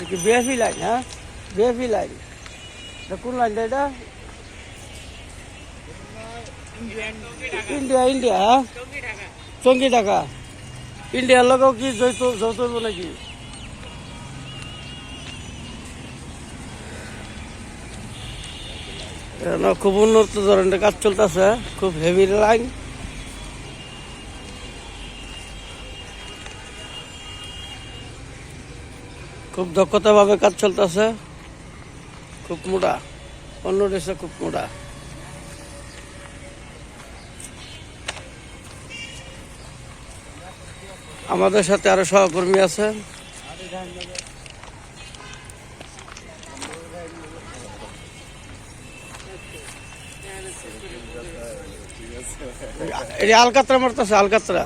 কি লাইন হ্যাঁ বিএফি লাইন কোন লাইনটা এটা ইন্ডিয়া ইন্ডিয়া হ্যাঁ চঙ্গি ঢাকা ইন্ডিয়ার কি যৌথ যৌথ নাকি খুব উন্নত ধরনের কাজ চলতেছে খুব হেভি লাইন খুব দক্ষতাভাবে কাজ চলতেছে। খুব মোটা। অন্য দেশে খুব মোটা। আমাদের সাথে আরও সহকর্মী আছে। আলকাতরা মারতেছে, আলকাতরা।